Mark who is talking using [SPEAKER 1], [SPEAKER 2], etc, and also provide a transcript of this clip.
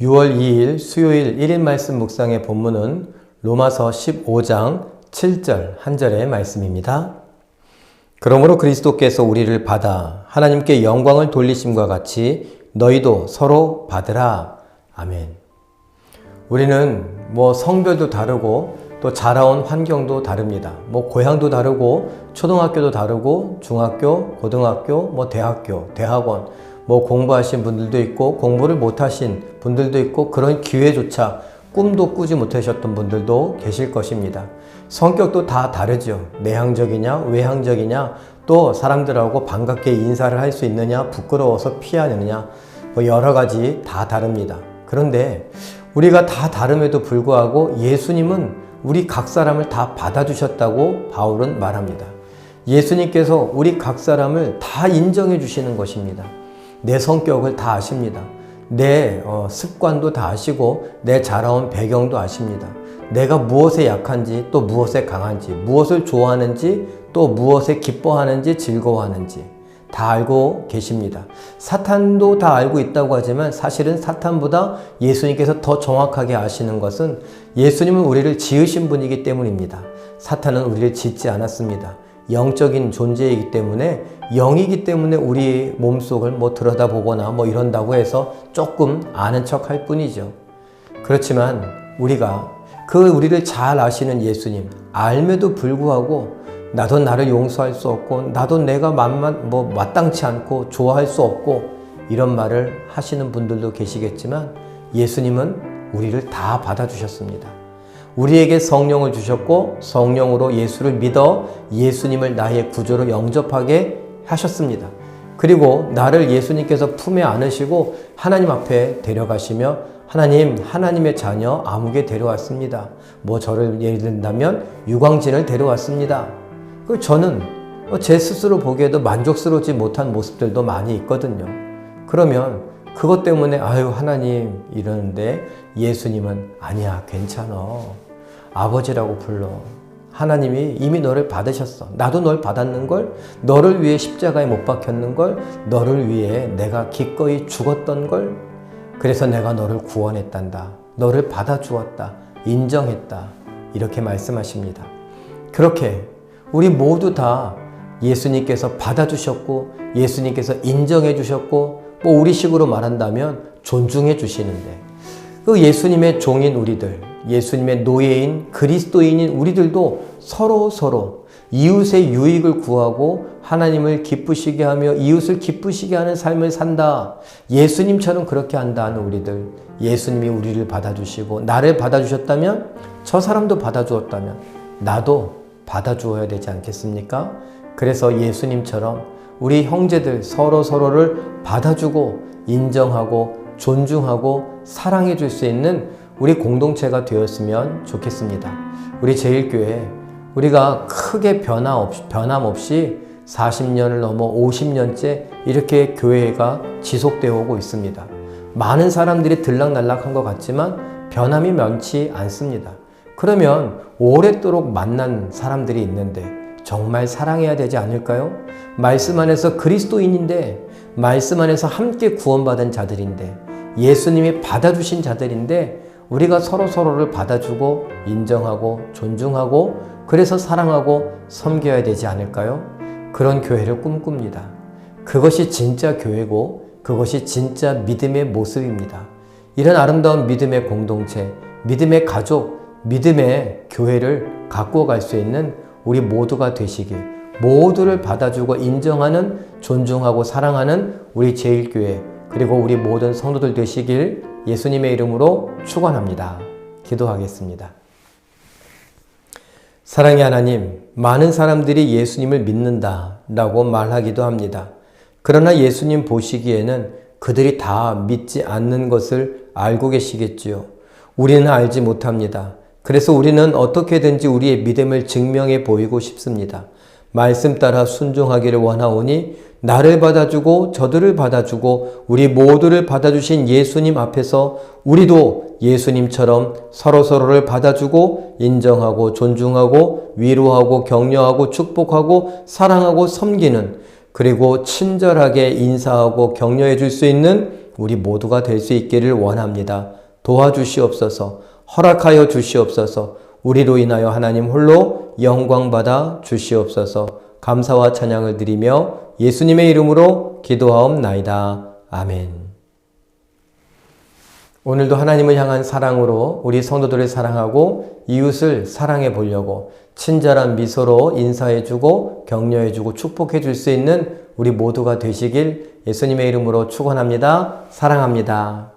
[SPEAKER 1] 6월 2일 수요일 1인 말씀 묵상의 본문은 로마서 15장 7절 한 절의 말씀입니다. 그러므로 그리스도께서 우리를 받아 하나님께 영광을 돌리심과 같이 너희도 서로 받으라. 아멘. 우리는 뭐 성별도 다르고 또 자라온 환경도 다릅니다. 뭐 고향도 다르고 초등학교도 다르고 중학교, 고등학교, 뭐 대학교, 대학원 뭐 공부하신 분들도 있고 공부를 못하신 분들도 있고 그런 기회조차 꿈도 꾸지 못하셨던 분들도 계실 것입니다. 성격도 다 다르죠. 내향적이냐, 외향적이냐, 또 사람들하고 반갑게 인사를 할 수 있느냐, 부끄러워서 피하느냐, 뭐 여러 가지 다 다릅니다. 그런데 우리가 다 다름에도 불구하고 예수님은 우리 각 사람을 다 받아주셨다고 바울은 말합니다. 예수님께서 우리 각 사람을 다 인정해 주시는 것입니다. 내 성격을 다 아십니다. 내 어, 습관도 다 아시고 내 자라온 배경도 아십니다. 내가 무엇에 약한지 또 무엇에 강한지 무엇을 좋아하는지 또 무엇에 기뻐하는지 즐거워하는지 다 알고 계십니다. 사탄도 다 알고 있다고 하지만 사실은 사탄보다 예수님께서 더 정확하게 아시는 것은 예수님은 우리를 지으신 분이기 때문입니다. 사탄은 우리를 짓지 않았습니다. 영적인 존재이기 때문에 영이기 때문에 우리 몸속을 뭐 들여다보거나 뭐 이런다고 해서 조금 아는 척 할 뿐이죠. 그렇지만 우리가 그 우리를 잘 아시는 예수님 알매도 불구하고 나도 나를 용서할 수 없고 나도 내가 만만 뭐 마땅치 않고 좋아할 수 없고 이런 말을 하시는 분들도 계시겠지만 예수님은 우리를 다 받아주셨습니다. 우리에게 성령을 주셨고 성령으로 예수를 믿어 예수님을 나의 구조로 영접하게 하셨습니다. 그리고 나를 예수님께서 품에 안으시고 하나님 앞에 데려가시며 하나님, 하나님의 자녀 아무개 데려왔습니다. 뭐 저를 예를 든다면 유광진을 데려왔습니다. 그 저는 제 스스로 보기에도 만족스러우지 못한 모습들도 많이 있거든요. 그러면 그것 때문에 아유 하나님 이러는데 예수님은 아니야 괜찮아 아버지라고 불러. 하나님이 이미 너를 받으셨어. 나도 널 받았는 걸 너를 위해 십자가에 못 박혔는 걸 너를 위해 내가 기꺼이 죽었던 걸 그래서 내가 너를 구원했단다. 너를 받아주었다. 인정했다. 이렇게 말씀하십니다. 그렇게 우리 모두 다 예수님께서 받아주셨고 예수님께서 인정해 주셨고 뭐 우리식으로 말한다면 존중해 주시는데 그 예수님의 종인 우리들, 예수님의 노예인 그리스도인인 우리들도 서로 서로 이웃의 유익을 구하고 하나님을 기쁘시게 하며 이웃을 기쁘시게 하는 삶을 산다. 예수님처럼 그렇게 한다 하는 우리들. 예수님이 우리를 받아주시고 나를 받아주셨다면 저 사람도 받아주었다면 나도 받아주어야 되지 않겠습니까? 그래서 예수님처럼 우리 형제들 서로 서로를 받아주고 인정하고 존중하고 사랑해 줄 수 있는 우리 공동체가 되었으면 좋겠습니다. 우리 제일교회 우리가 크게 변화 없이, 변함없이 40년을 넘어 50년째 이렇게 교회가 지속되어 오고 있습니다. 많은 사람들이 들락날락한 것 같지만 변함이 많지 않습니다. 그러면 오랫도록 만난 사람들이 있는데 정말 사랑해야 되지 않을까요? 말씀 안에서 그리스도인인데, 말씀 안에서 함께 구원받은 자들인데, 예수님이 받아주신 자들인데, 우리가 서로 서로를 받아주고, 인정하고, 존중하고, 그래서 사랑하고, 섬겨야 되지 않을까요? 그런 교회를 꿈꿉니다. 그것이 진짜 교회고, 그것이 진짜 믿음의 모습입니다. 이런 아름다운 믿음의 공동체, 믿음의 가족, 믿음의 교회를 갖고 갈 수 있는 우리 모두가 되시길 모두를 받아주고 인정하는 존중하고 사랑하는 우리 제일교회 그리고 우리 모든 성도들 되시길 예수님의 이름으로 축원합니다. 기도하겠습니다. 사랑의 하나님, 많은 사람들이 예수님을 믿는다라고 말하기도 합니다. 그러나 예수님 보시기에는 그들이 다 믿지 않는 것을 알고 계시겠지요. 우리는 알지 못합니다. 그래서 우리는 어떻게든지 우리의 믿음을 증명해 보이고 싶습니다. 말씀 따라 순종하기를 원하오니 나를 받아주고 저들을 받아주고 우리 모두를 받아주신 예수님 앞에서 우리도 예수님처럼 서로서로를 받아주고 인정하고 존중하고 위로하고 격려하고 축복하고 사랑하고 섬기는 그리고 친절하게 인사하고 격려해 줄 수 있는 우리 모두가 될 수 있기를 원합니다. 도와주시옵소서, 허락하여 주시옵소서, 우리로 인하여 하나님 홀로 영광받아 주시옵소서, 감사와 찬양을 드리며 예수님의 이름으로 기도하옵나이다. 아멘. 오늘도 하나님을 향한 사랑으로 우리 성도들을 사랑하고 이웃을 사랑해 보려고 친절한 미소로 인사해 주고 격려해 주고 축복해 줄 수 있는 우리 모두가 되시길 예수님의 이름으로 축원합니다. 사랑합니다.